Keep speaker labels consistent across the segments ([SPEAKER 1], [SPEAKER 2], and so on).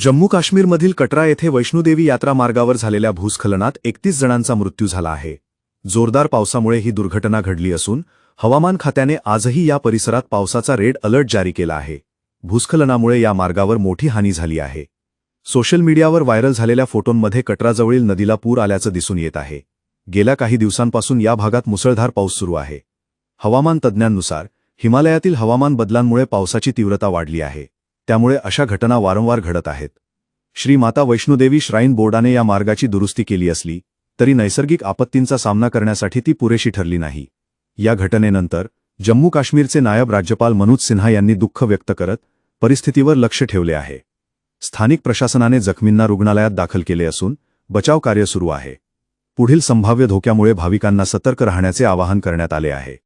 [SPEAKER 1] जम्मू काश्मीरमधील कटरा येथे वैष्णोदेवी यात्रा मार्गावर झालेल्या भूस्खलनात एकतीस जणांचा मृत्यू झाला आहे. जोरदार पावसामुळे ही दुर्घटना घडली असून हवामान खात्याने आजही या परिसरात पावसाचा रेड अलर्ट जारी केला आहे. भूस्खलनामुळे या मार्गावर मोठी हानी झाली आहे. सोशल मीडियावर व्हायरल झालेल्या फोटोंमध्ये कटराजवळील नदीला पूर आल्याचं दिसून येत आहे. गेल्या काही दिवसांपासून या भागात मुसळधार पाऊस सुरू आहे. हवामान तज्ज्ञांनुसार हिमालयातील हवामान बदलांमुळे पावसाची तीव्रता वाढली आहे. त्यामुळे अशा घटना वारंवार घडत आहेत. श्री माता वैष्णोदेवी श्राईन बोर्डाने या मार्गाची दुरुस्ती केली असली तरी नैसर्गिक आपत्तींचा सामना करण्यासाठी ती पुरेशी ठरली नाही. या घटनेनंतर जम्मू काश्मीरचे नायब राज्यपाल मनोज सिन्हा यांनी दुःख व्यक्त करत परिस्थितीवर लक्ष ठेवले आहे. स्थानिक प्रशासनाने जखमींना रुग्णालयात दाखल केले असून बचाव कार्य सुरू आहे. पुढील संभाव्य धोक्यामुळे भाविकांना सतर्क राहण्याचे आवाहन करण्यात आले आहे.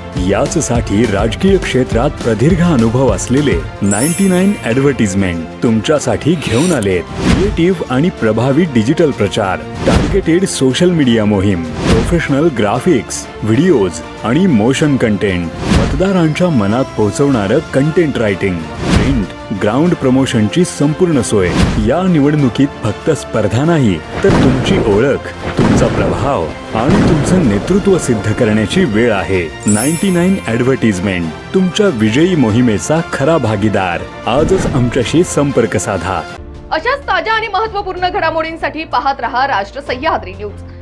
[SPEAKER 2] याचसाठी राजकीय क्षेत्रात प्रदीर्घ अनुभव असलेले नाईन्टी नाईन ऍडव्हर्टिजमेंट तुमच्यासाठी घेऊन आलेत क्रिएटिव्ह आणि प्रभावी डिजिटल प्रचार टार्गेटेड सोशल मीडिया मोहीम. प्रोफेशनल ग्राफिक्स व्हिडिओज आणि मोशन कंटेंट मतदारांच्या मनात पोहोचवणारं कंटेंट रायटिंग प्रिंट ग्राउंड प्रमोशनची संपूर्ण सोय. या निवडणुकीत फक्त स्पर्धा नाही तर तुमची ओळख तुमचा प्रभाव आणि तुमचं नेतृत्व सिद्ध करण्याची वेळ आहे. नाईन्टी नाईन ऍडव्हर्टिजमेंट तुमच्या विजयी मोहिमेचा खरा भागीदार. आजच आमच्याशी संपर्क साधा.
[SPEAKER 3] अशाच ताज्या आणि महत्त्वपूर्ण घडामोडींसाठी पाहत रहा राष्ट्र सह्याद्री न्यूज.